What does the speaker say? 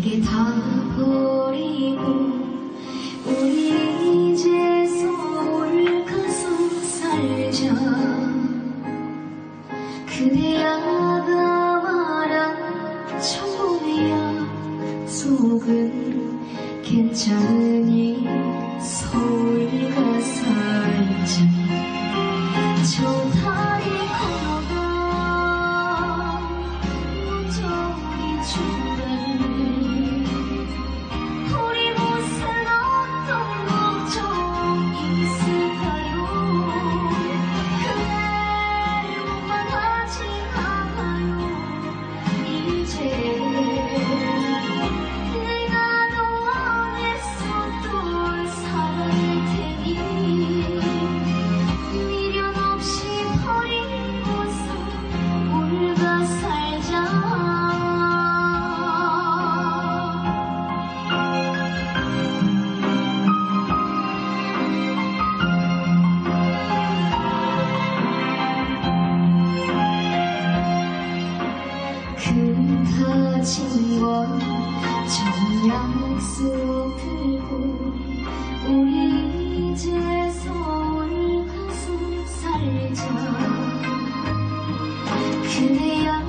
내게 다 버리고 우리 이제 서울 가서 살자. 그대야가 말한 처음의 약속은 괜찮으니 서울 가살 10월 청량수 들고 우리 이제 서울 가서 살자. 그대여